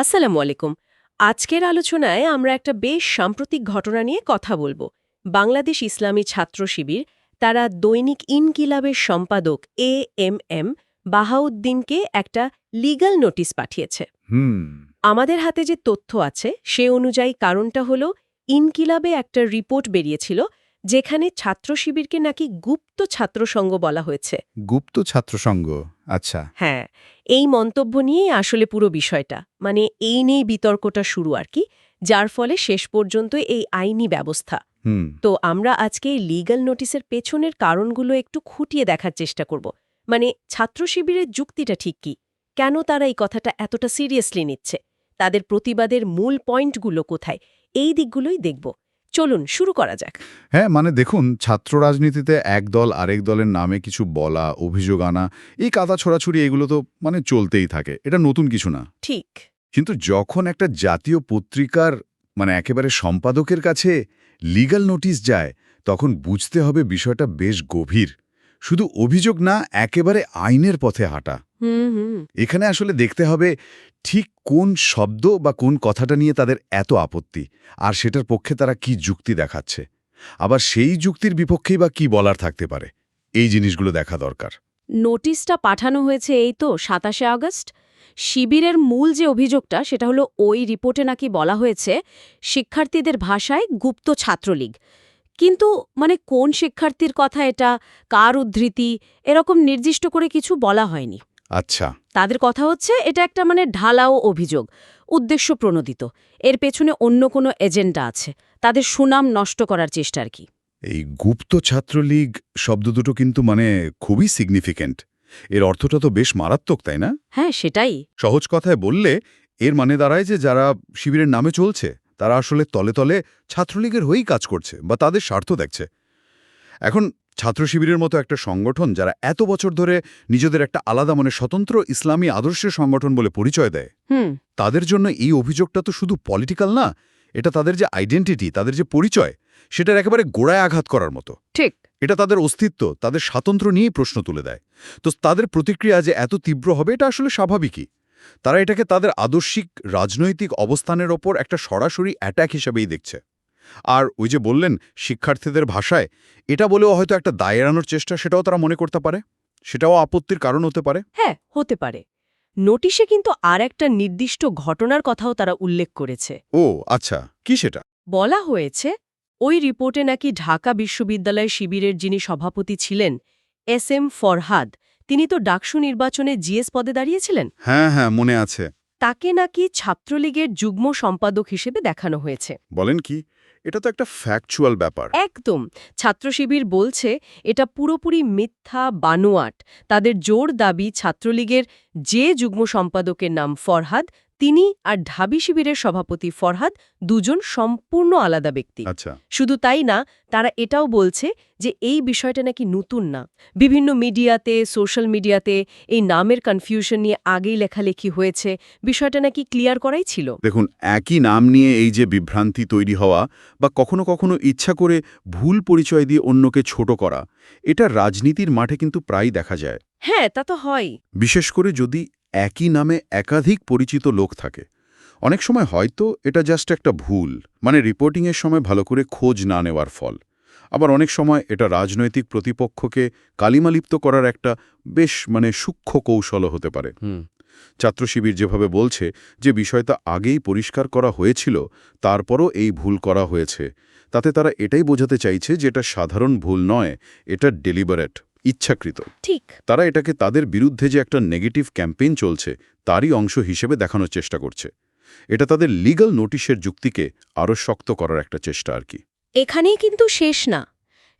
আসসালামু আলাইকুম। আজকের আলোচনায় আমরা একটা বেশ সাম্প্রতিক ঘটনা নিয়ে কথা বলব। বাংলাদেশ ইসলামী ছাত্র শিবির তারা দৈনিক ইনকিলাবের সম্পাদক এ এম এম বাহাউদ্দিনকে একটা লিগ্যাল নোটিশ পাঠিয়েছে। আমাদের হাতে যে তথ্য আছে সে অনুযায়ী কারণটা হলো ইনকিলাবে একটা রিপোর্ট বেরিয়েছিল যেখানে ছাত্র শিবিরকে নাকি গুপ্ত ছাত্রসংঘ বলা হয়েছে। গুপ্ত ছাত্রসংঘ? আচ্ছা। হ্যাঁ এই মন্তব্য নিয়েই আসলে পুরো বিষয়টা। মানে এই নিয়েই বিতর্কটা শুরু আর কি যার ফলে শেষ পর্যন্ত এই আইনি ব্যবস্থা। তো আমরা আজকে এই লিগ্যাল নোটিসের পেছনের কারণগুলো একটু খুঁটিয়ে দেখার চেষ্টা করব। মানে ছাত্র শিবিরের যুক্তিটা ঠিক কি? কেন তারা এই কথাটা এতটা সিরিয়াসলি নিচ্ছে? তাদের প্রতিবাদের মূল পয়েন্টগুলো কোথায়? এই দিকগুলোই দেখব। চলুন শুরু করা যাক। হ্যাঁ মানে দেখুন ছাত্র রাজনীতিতে এক দল আরেক দলের নামে কিছু বলা অভিযোগ আনা এই কাদা ছড়াছড়ি এগুলো তো মানে চলতেই থাকে। এটা নতুন কিছু না। ঠিক। কিন্তু যখন একটা জাতীয় পত্রিকার মানে একেবারে সম্পাদকের কাছে লিগ্যাল নোটিশ যায় তখন বুঝতে হবে বিষয়টা বেশ গভীর। শুধু অভিযোগ না একেবারে আইনের পথে হাঁটা। এখানে আসলে দেখতে হবে ঠিক কোন শব্দ বা কোন কথাটা নিয়ে তাদের এত আপত্তি আর সেটার পক্ষে তারা কি যুক্তি দেখাচ্ছে। আবার সেই যুক্তির বিপক্ষেই বা কি বলার থাকতে পারে এই জিনিসগুলো দেখা দরকার। নোটিশটা পাঠানো হয়েছে এই তো সাতাশে আগস্ট। শিবিরের মূল যে অভিযোগটা সেটা হলো ওই রিপোর্টে নাকি বলা হয়েছে শিক্ষার্থীদের ভাষায় গুপ্ত ছাত্রলীগ। কিন্তু মানে কোন শিক্ষার্থীর কথা এটা কার উদ্ধৃতি এরকম নির্দিষ্ট করে কিছু বলা হয়নি। আচ্ছা। তাদের কথা হচ্ছে এটা একটা মানে ঢালাও অভিযোগ উদ্দেশ্য প্রণোদিত। এর পেছনে অন্য কোনো এজেন্ডা আছে। তাদের সুনাম নষ্ট করার চেষ্টা আর কি। এই গুপ্ত ছাত্রলীগ শব্দ দুটো কিন্তু মানে খুবই সিগনিফিক্যান্ট এর অর্থটা তো বেশ মারাত্মক তাই না? হ্যাঁ সেটাই। সহজ কথায় বললে এর মানে দাঁড়ায় যে যারা শিবিরের নামে চলছে তারা আসলে তলে তলে ছাত্রলীগের হয়েই কাজ করছে বা তাদের স্বার্থ দেখছে। এখন ছাত্র শিবিরের মতো একটা সংগঠন যারা এত বছর ধরে নিজেদের একটা আলাদা মানে স্বতন্ত্র ইসলামী আদর্শের সংগঠন বলে পরিচয় দেয়। তাদের জন্য এই অভিযোগটা তো শুধু পলিটিক্যাল না এটা তাদের যে আইডেন্টিটি তাদের যে পরিচয় সেটার একেবারে গোড়ায় আঘাত করার মতো। ঠিক। এটা তাদের অস্তিত্ব তাদের স্বাতন্ত্র্য নিয়েই প্রশ্ন তুলে দেয়। তো তাদের প্রতিক্রিয়া যে এত তীব্র হবে এটা আসলে স্বাভাবিকই। তারা এটাকে তাদের আদর্শিক রাজনৈতিক অবস্থানের ওপর একটা সরাসরি অ্যাট্যাক হিসেবেই দেখছে। আর ওই যে বললেন শিক্ষার্থীদের ভাষায় এটা বলেও হয়তো একটা দায় এড়ানোর চেষ্টা সেটাও তারা মনে করতে পারে? সেটাও আপত্তির কারণ হতে পারে? হ্যাঁ হতে পারে। নোটিশে কিন্তু আর একটা নির্দিষ্ট ঘটনার কথাও তারা উল্লেখ করেছে। ও আচ্ছা। কি সেটা? বলা হয়েছে ওই রিপোর্টে নাকি ঢাকা বিশ্ববিদ্যালয় শিবিরের যিনি সভাপতি ছিলেন এস এম ফরহাদ তিনি তো ডাকসু নির্বাচনে জিএস পদে দাঁড়িয়েছিলেন? হ্যাঁ হ্যাঁ মনে আছে। তাকে নাকি ছাত্রলীগের যুগ্ম সম্পাদক হিসেবে দেখানো হয়েছে। বলেন কি? এটা তো একটা ফ্যাকচুয়াল ব্যাপার। একদম। ছাত্র শিবির বলছে, এটা পুরোপুরি মিথ্যা, বানোয়াট। তাদের জোর দাবি ছাত্রলীগের যে যুগ্ম সম্পাদকের নাম ফরহাদ তিনি আর ঢাবি শিবিরের সভাপতি ফরহাদ দুজন সম্পূর্ণ আলাদা ব্যক্তি। আচ্ছা। শুধু তাই না তারা এটাও বলছে যে এই বিষয়টা নাকি নতুন না। বিভিন্ন মিডিয়াতে সোশ্যাল মিডিয়াতে এই নামের কনফিউশন নিয়ে আগেই লেখালেখি হয়েছে। বিষয়টা নাকি ক্লিয়ার করাই ছিল। দেখুন একই নাম নিয়ে এই যে বিভ্রান্তি তৈরি হওয়া বা কখনো কখনো ইচ্ছা করে ভুল পরিচয় দিয়ে অন্যকে ছোট করা এটা রাজনীতির মাঠে কিন্তু প্রায়ই দেখা যায়। হ্যাঁ তা তো হয়। বিশেষ করে যদি একই নামে একাধিক পরিচিত লোক থাকে। অনেক সময় হয়তো এটা জাস্ট একটা ভুল মানে রিপোর্টিংয়ের সময় ভালো করে খোঁজ না নেওয়ার ফল। আবার অনেক সময় এটা রাজনৈতিক প্রতিপক্ষকে কালিমালিপ্ত করার একটা বেশ মানে সূক্ষ্ম কৌশলও হতে পারে। ছাত্র শিবির যেভাবে বলছে যে বিষয়টা আগেই পরিষ্কার করা হয়েছিল তারপরও এই ভুল করা হয়েছে। তাতে তারা এটাই বোঝাতে চাইছে যে এটা সাধারণ ভুল নয় এটা ডেলিবারেট ইচ্ছাকৃত। ঠিক। তারা এটাকে তাদের বিরুদ্ধে যে একটা নেগেটিভ ক্যাম্পেইন চলছে তারই অংশ হিসেবে দেখানোর চেষ্টা করছে। এটা তাদের লিগ্যাল নোটিশের যুক্তিকে আরও শক্ত করার একটা চেষ্টা আর কি। এখানেই কিন্তু শেষ না।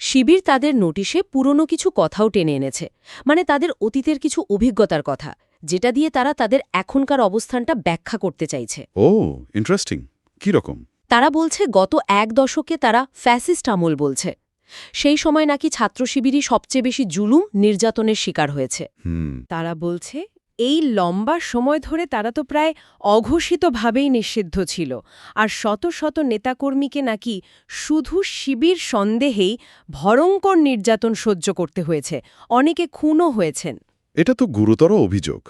শিবির তাদের নোটিশে পুরনো কিছু কথাও টেনে এনেছে। মানে তাদের অতীতের কিছু অভিজ্ঞতার কথা যেটা দিয়ে তারা তাদের এখনকার অবস্থানটা ব্যাখ্যা করতে চাইছে। ও ইন্টারেস্টিং কী রকম? তারা বলছে গত এক দশকে তারা ফ্যাসিস্ট আমল বলছে। সেই সময় নাকি ছাত্র শিবিরই সবচেয়ে বেশি জুলুম নির্যাতনের শিকার হয়েছে। তারা বলছে এই লম্বা সময় ধরে তারা তো প্রায় অঘোষিতভাবেই নিষিদ্ধ ছিল আর শত শত নেতাকর্মীকে নাকি শুধু শিবির সন্দেহেই ভয়ঙ্কর নির্যাতন সহ্য করতে হয়েছে অনেকে খুনও হয়েছেন। এটা তো গুরুতর অভিযোগ।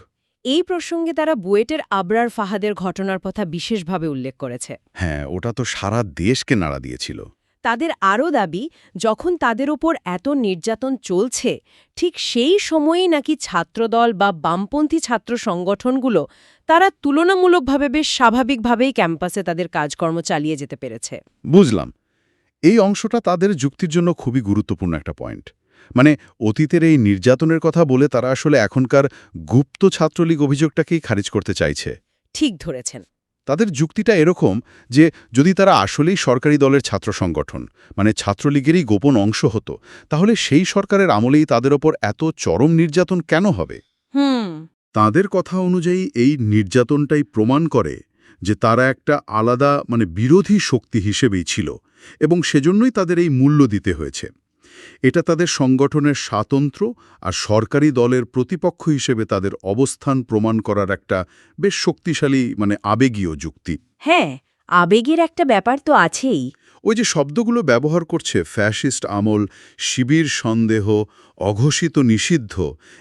এই প্রসঙ্গে তারা বুয়েটের আবরার ফাহাদের ঘটনার কথা বিশেষভাবে উল্লেখ করেছে। হ্যাঁ ওটা তো সারা দেশকে নাড়া দিয়েছিল। তাদের আরও দাবি যখন তাদের ওপর এত নির্যাতন চলছে ঠিক সেই সময়েই নাকি ছাত্রদল বা বামপন্থী ছাত্র সংগঠনগুলো তারা তুলনামূলকভাবে বেশ স্বাভাবিকভাবেই ক্যাম্পাসে তাদের কাজকর্ম চালিয়ে যেতে পেরেছে। বুঝলাম। এই অংশটা তাদের যুক্তির জন্য খুবই গুরুত্বপূর্ণ একটা পয়েন্ট। মানে অতীতের এই নির্যাতনের কথা বলে তারা আসলে এখনকার গুপ্ত ছাত্রলীগ অভিযোগটাকেই খারিজ করতে চাইছে। ঠিক ধরেছেন। তাদের যুক্তিটা এরকম যে যদি তারা আসলেই সরকারি দলের ছাত্র সংগঠন মানে ছাত্রলীগেরই গোপন অংশ হতো তাহলে সেই সরকারের আমলেই তাদের ওপর এত চরম নির্যাতন কেন হবে? হুম। তাদের কথা অনুযায়ী এই নির্যাতনটাই প্রমাণ করে যে তারা একটা আলাদা মানে বিরোধী শক্তি হিসেবেই ছিল এবং সেজন্যই তাদের এই মূল্য দিতে হয়েছে। এটা তাদের সংগঠনের স্বাতন্ত্র্য আর সরকারি দলের প্রতিপক্ষ হিসেবে তাদের অবস্থান প্রমাণ করার একটা বেশ শক্তিশালী মানে আবেগীয় যুক্তি। হ্যাঁ আবেগের একটা ব্যাপার তো আছেই। ওই যে শব্দগুলো ব্যবহার করছে ফ্যাসিস্ট আমল শিবির সন্দেহ অঘোষিত নিষিদ্ধ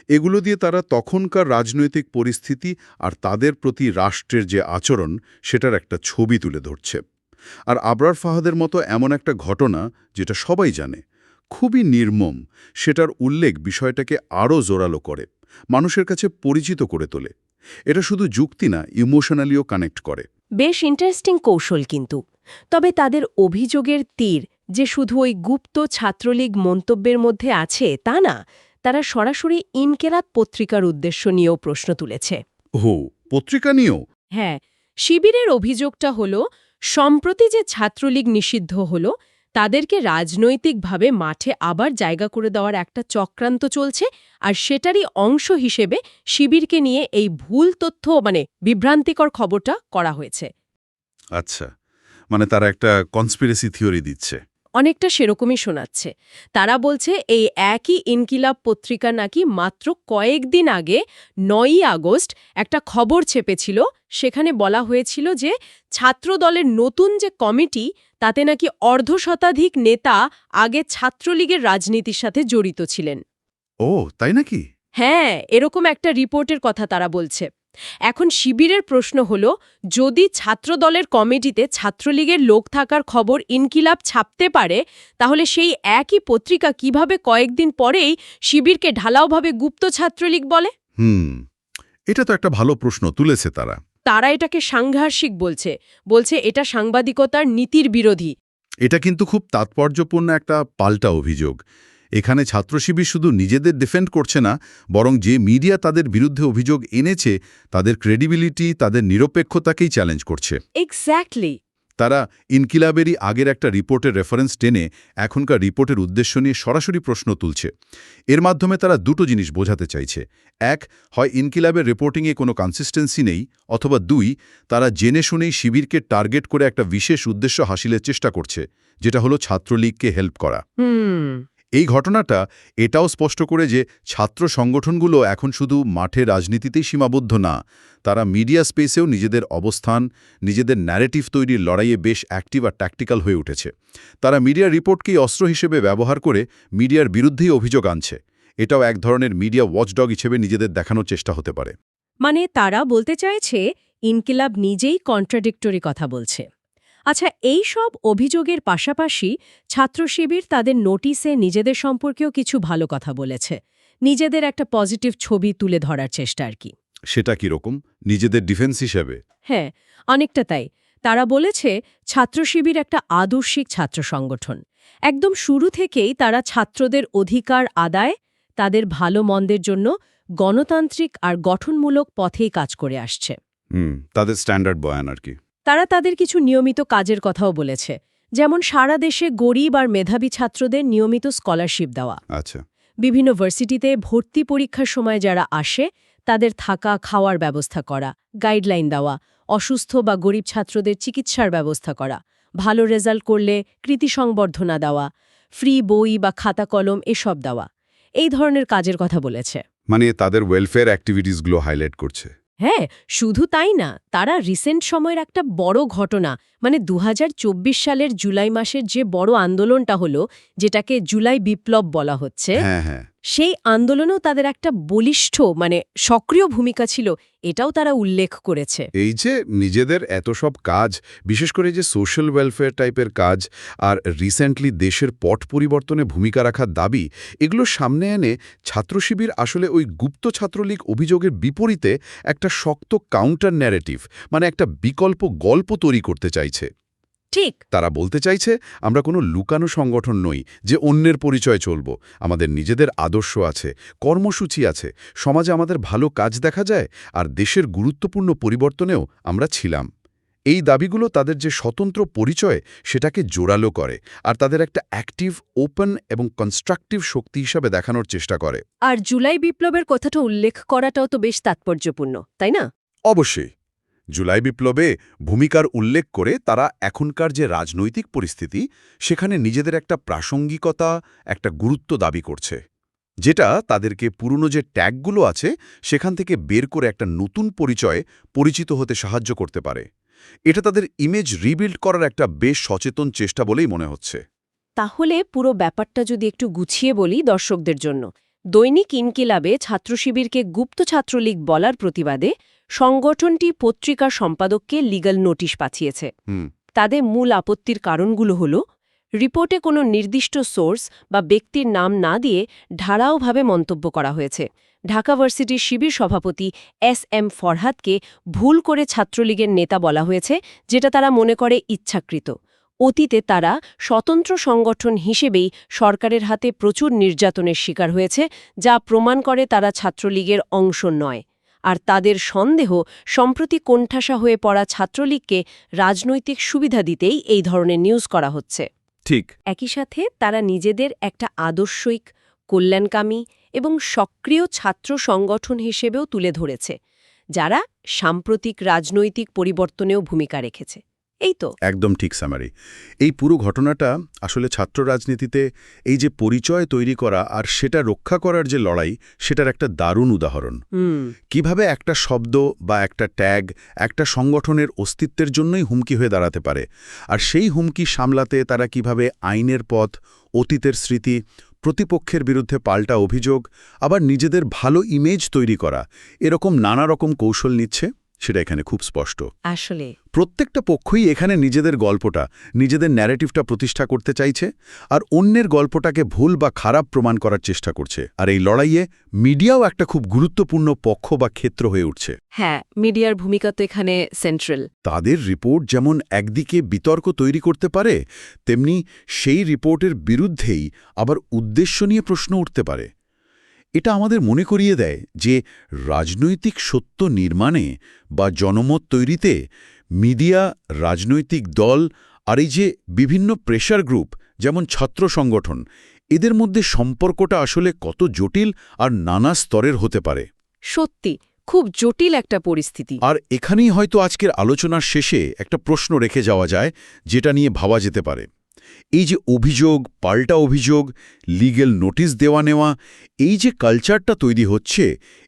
এগুলো দিয়ে তারা তখনকার রাজনৈতিক পরিস্থিতি আর তাদের প্রতি রাষ্ট্রের যে আচরণ সেটার একটা ছবি তুলে ধরছে। আর আবরার ফাহাদের মতো এমন একটা ঘটনা যেটা সবাই জানে খুবই নির্মম সেটার উল্লেখ বিষয়টাকে আরও জোরালো করে মানুষের কাছে পরিচিত করে তোলে। এটা শুধু যুক্তি না ইমোশনালিও কানেক্ট করে। বেশ ইন্টারেস্টিং কৌশল কিন্তু। তবে তাদের অভিযোগের তীর যে শুধু ওই গুপ্ত ছাত্রলীগ মন্তব্যের মধ্যে আছে তা না তারা সরাসরি ইনকেরাত পত্রিকার উদ্দেশ্য নিয়েও প্রশ্ন তুলেছে। হো পত্রিকা নিয়েও? হ্যাঁ শিবিরের অভিযোগটা হল সম্প্রতি যে ছাত্রলীগ নিষিদ্ধ হল তাদেরকে রাজনৈতিকভাবে মাঠে আবার জায়গা করে দেওয়ার একটা চক্রান্ত চলছে, আর সেটারই অংশ হিসেবে শিবিরকে নিয়ে এই ভুল তথ্য মানে বিভ্রান্তিকর খবরটা করা হয়েছে। আচ্ছা মানে তারা একটা কনস্পিরেসি থিওরি দিচ্ছে। অনেকটা সেরকমই শোনাচ্ছে। তারা বলছে এই একই ইনকিলাব পত্রিকা নাকি মাত্র কয়েকদিন আগে নয়ই আগস্ট একটা খবর ছেপেছিল। সেখানে বলা হয়েছিল যে ছাত্রদলের নতুন যে কমিটি তাতে নাকি অর্ধ শতাধিক নেতা আগে ছাত্রলীগের রাজনীতির সাথে জড়িত ছিলেন। ও তাই নাকি? হ্যাঁ এরকম একটা রিপোর্টের কথা তারা বলছে। এখন শিবিরের প্রশ্ন হল যদি ছাত্রদলের কমিটিতে ছাত্রলীগের লোক থাকার খবর ইনকিলাব ছাপতে পারে তাহলে সেই একই পত্রিকা কীভাবে কয়েকদিন পরেই শিবিরকে ঢালাওভাবে গুপ্ত ছাত্রলীগ বলে? হুম এটা তো একটা ভালো প্রশ্ন তুলেছে তারা। তারা এটাকে সাংঘর্ষিক বলছে বলছে এটা সাংবাদিকতার নীতির বিরোধী। এটা কিন্তু খুব তাৎপর্যপূর্ণ একটা পাল্টা অভিযোগ। এখানে ছাত্র শিবির শুধু নিজেদের ডিফেন্ড করছে না বরং যে মিডিয়া তাদের বিরুদ্ধে অভিযোগ এনেছে তাদের ক্রেডিবিলিটি তাদের নিরপেক্ষতাকেই চ্যালেঞ্জ করছে। এক্স্যাক্টলি তারা ইনকিলাবেরই আগের একটা রিপোর্টের রেফারেন্স টেনে এখনকার রিপোর্টের উদ্দেশ্য নিয়ে সরাসরি প্রশ্ন তুলছে। এর মাধ্যমে তারা দুটো জিনিস বোঝাতে চাইছে। এক হয় ইনকিলাবের রিপোর্টিংয়ে কোনো কনসিস্টেন্সি নেই অথবা দুই তারা জেনে শুনেই শিবিরকে টার্গেট করে একটা বিশেষ উদ্দেশ্য হাসিলের চেষ্টা করছে যেটা হলো ছাত্রলীগকে হেল্প করা। হুম। এই ঘটনাটা এটাও স্পষ্ট করে যে ছাত্র সংগঠনগুলো এখন শুধু মাঠে রাজনীতিতেই সীমাবদ্ধ না, তারা মিডিয়া স্পেসেও নিজেদের অবস্থান, নিজেদের ন্যারেটিভ তৈরির লড়াইয়ে বেশ অ্যাক্টিভ আর ট্যাকটিক্যাল হয়ে উঠেছে। তারা মিডিয়া রিপোর্টকেই অস্ত্র হিসেবে ব্যবহার করে মিডিয়ার বিরুদ্ধেই অভিযোগ আনছে। এটাও এক ধরনের মিডিয়া ওয়াচডগ হিসেবে নিজেদের দেখানোর চেষ্টা হতে পারে। মানে তারা বলতে চাইছে, ইনকিলাব নিজেই কন্ট্রাডিক্টরি কথা বলছে। আচ্ছা এই সব অভিযোগের পাশাপাশি ছাত্র শিবির তাদের নোটিসে নিজেদের সম্পর্কেও কিছু ভালো কথা বলেছে। নিজেদের একটা পজিটিভ ছবি তুলে ধরার চেষ্টা আর কি। সেটা কীরকম? নিজেদের ডিফেন্স হিসেবে? হ্যাঁ অনেকটা তাই। তারা বলেছে ছাত্র শিবির একটা আদর্শিক ছাত্র সংগঠন। একদম শুরু থেকেই তারা ছাত্রদের অধিকার আদায় তাদের ভালো মন্দের জন্য গণতান্ত্রিক আর গঠনমূলক পথেই কাজ করে আসছে। হুম তাদের স্ট্যান্ডার্ড বয়ান আর কি। তারা তাদের কিছু নিয়মিত কাজের কথাও বলেছে যেমন সারা দেশে গরিব আর মেধাবী ছাত্রদের নিয়মিত স্কলারশিপ দেওয়া। আচ্ছা। বিভিন্ন ভার্সিটিতে ভর্তি পরীক্ষার সময় যারা আসে তাদের থাকা খাওয়ার ব্যবস্থা করা গাইডলাইন দেওয়া অসুস্থ বা গরিব ছাত্রদের চিকিৎসার ব্যবস্থা করা ভালো রেজাল্ট করলে কৃতি সংবর্ধনা দেওয়া ফ্রি বই বা খাতা কলম এসব দেওয়া। এই ধরনের কাজের কথা বলেছে। মানে তাদের ওয়েলফেয়ার অ্যাক্টিভিটিসগুলো হাইলাইট করছে। হ্যাঁ শুধু তাই না, তারা রিসেন্ট সময়ের একটা বড় ঘটনা মানে দু হাজার চব্বিশ সালের জুলাই মাসের যে বড় আন্দোলনটা হলো, যেটাকে জুলাই বিপ্লব বলা হচ্ছে হ্যাঁ হ্যাঁ। সেই আন্দোলনেও তাদের একটা বলিষ্ঠ মানে সক্রিয় ভূমিকা ছিল, এটাও তারা উল্লেখ করেছে। এই যে নিজেদের এত সব কাজ, বিশেষ করে যে সোশ্যাল ওয়েলফেয়ার টাইপের কাজ আর রিসেন্টলি দেশের পট পরিবর্তনে ভূমিকা রাখার দাবি, এগুলো সামনে এনে ছাত্রশিবির আসলে ওই গুপ্ত ছাত্রলীগ অভিযোগের বিপরীতে একটা শক্ত কাউন্টার ন্যারেটিভ মানে একটা বিকল্প গল্প তৈরি করতে চাইছে। ঠিক। তারা বলতে চাইছে আমরা কোনো লুকানো সংগঠন নই যে অন্যের পরিচয় চলব। আমাদের নিজেদের আদর্শ আছে কর্মসূচি আছে সমাজে আমাদের ভালো কাজ দেখা যায় আর দেশের গুরুত্বপূর্ণ পরিবর্তনেও আমরা ছিলাম। এই দাবিগুলো তাদের যে স্বতন্ত্র পরিচয় সেটাকে জোরালো করে আর তাদের একটা অ্যাক্টিভ ওপেন এবং কনস্ট্রাকটিভ শক্তি হিসাবে দেখানোর চেষ্টা করে। আর জুলাই বিপ্লবের কথাটা উল্লেখ করাটাও তো বেশ তাৎপর্যপূর্ণ তাই না? অবশ্যই। জুলাই বিপ্লবে ভূমিকার উল্লেখ করে তারা এখনকার যে রাজনৈতিক পরিস্থিতি, সেখানে নিজেদের একটা প্রাসঙ্গিকতা, একটা গুরুত্ব দাবি করছে। যেটা তাদেরকে পুরনো যে ট্যাগগুলো আছে, সেখান থেকে বের করে একটা নতুন পরিচয়ে পরিচিত হতে সাহায্য করতে পারে। এটা তাদের ইমেজ রিবিল্ড করার একটা বেশ সচেতন চেষ্টা বলেই মনে হচ্ছে। তাহলে পুরো ব্যাপারটা যদি একটু গুছিয়ে বলি দর্শকদের জন্য, দৈনিক ইনকিলাবে ছাত্রশিবিরকে গুপ্ত ছাত্রলীগ বলার প্রতিবাদে সংগঠনটি পত্রিকার সম্পাদককে লিগাল নোটিশ পাঠিয়েছে। তাদের মূল আপত্তির কারণগুলো হল রিপোর্টে কোনো নির্দিষ্ট সোর্স বা ব্যক্তির নাম না দিয়ে ঢাড়াওভাবে মন্তব্য করা হয়েছে। ঢাকা ভার্সিটির শিবির সভাপতি এস এম ফরহাদকে ভুল করে ছাত্রলীগের নেতা বলা হয়েছে যেটা তারা মনে করে ইচ্ছাকৃত। অতীতে তারা স্বতন্ত্র সংগঠন হিসেবেই সরকারের হাতে প্রচুর নির্যাতনের শিকার হয়েছে যা প্রমাণ করে তারা ছাত্রলীগের অংশ নয়। আর তাদের সন্দেহ সম্প্রতি কোণঠাসা হয়ে পড়া ছাত্রলীগকে রাজনৈতিক সুবিধা দিতেই এই ধরনের নিউজ করা হচ্ছে। ঠিক। একই সাথে তারা নিজেদের একটা আদর্শিক কল্যাণকামী এবং সক্রিয় ছাত্র সংগঠন হিসেবেও তুলে ধরেছে যারা সাম্প্রতিক রাজনৈতিক পরিবর্তনেও ভূমিকা রেখেছে। এই তো। একদম ঠিক সামারি। এই পুরো ঘটনাটা আসলে ছাত্র রাজনীতিতে এই যে পরিচয় তৈরি করা আর সেটা রক্ষা করার যে লড়াই সেটার একটা দারুণ উদাহরণ। কীভাবে একটা শব্দ বা একটা ট্যাগ একটা সংগঠনের অস্তিত্বের জন্যই হুমকি হয়ে দাঁড়াতে পারে আর সেই হুমকি সামলাতে তারা কীভাবে আইনের পথ অতীতের স্মৃতি প্রতিপক্ষের বিরুদ্ধে পাল্টা অভিযোগ আবার নিজেদের ভালো ইমেজ তৈরি করা এরকম নানা রকম কৌশল নিচ্ছে। সেটা এখানে খুব স্পষ্ট। আসলে। প্রত্যেকটা পক্ষই এখানে নিজেদের গল্পটা নিজেদের ন্যারেটিভটা প্রতিষ্ঠা করতে চাইছে আর অন্যের গল্পটাকে ভুল বা খারাপ প্রমাণ করার চেষ্টা করছে। আর এই লড়াইয়ে মিডিয়াও একটা খুব গুরুত্বপূর্ণ পক্ষ বা ক্ষেত্র হয়ে উঠছে। হ্যাঁ মিডিয়ার ভূমিকা তো এখানে সেন্ট্রাল তাদের রিপোর্ট যেমন একদিকে বিতর্ক তৈরি করতে পারে তেমনি সেই রিপোর্টের বিরুদ্ধেই আবার উদ্দেশ্য নিয়ে প্রশ্ন উঠতে পারে। এটা আমাদের মনে করিয়ে দেয় যে রাজনৈতিক সত্য নির্মাণে বা জনমত তৈরিতে মিডিয়া রাজনৈতিক দল আর এই যে বিভিন্ন প্রেশার গ্রুপ যেমন ছাত্র সংগঠন এদের মধ্যে সম্পর্কটা আসলে কত জটিল আর নানা স্তরের হতে পারে। সত্যি খুব জটিল একটা পরিস্থিতি। আর এখানেই হয়তো আজকের আলোচনার শেষে একটা প্রশ্ন রেখে যাওয়া যায় যেটা নিয়ে ভাবা যেতে পারে। এই যে অভিযোগ পাল্টা অভিযোগ লিগেল নোটিশ দেওয়া নেওয়া এই যে কালচারটা তৈরি হচ্ছে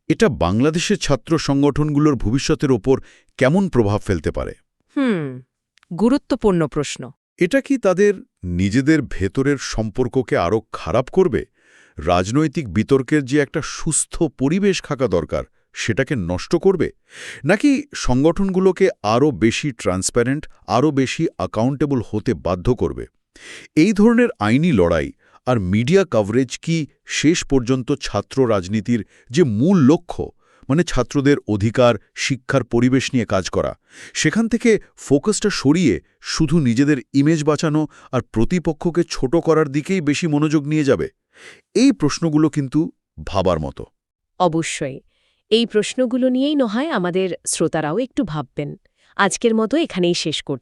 এটা বাংলাদেশের ছাত্র সংগঠনগুলোর ভবিষ্যতের ওপর কেমন প্রভাব ফেলতে পারে? হুম গুরুত্বপূর্ণ প্রশ্ন। এটা কি তাদের নিজেদের ভেতরের সম্পর্ককে আরও খারাপ করবে? রাজনৈতিক বিতর্কের যে একটা সুস্থ পরিবেশ থাকা দরকার সেটাকে নষ্ট করবে? নাকি সংগঠনগুলোকে আরও বেশি ট্রান্সপ্যারেন্ট আরও বেশি অ্যাকাউন্টেবল হতে বাধ্য করবে? এই ধরনের আইনি লড়াই আর মিডিয়া কভারেজ কি শেষ পর্যন্ত ছাত্র রাজনীতির যে মূল লক্ষ্য মানে ছাত্রদের অধিকার, শিক্ষার পরিবেশ নিয়ে কাজ করা, সেখান থেকে ফোকাসটা সরিয়ে শুধু নিজেদের ইমেজ বাঁচানো আর প্রতিপক্ষকে ছোট করার দিকেই বেশি মনোযোগ নিয়ে যাবে? এই প্রশ্নগুলো কিন্তু ভাবার মতো। অবশ্যই। এই প্রশ্নগুলো নিয়েই নয়, আমাদের শ্রোতারাও একটু ভাববেন। আজকের মতো এখানেই শেষ করছি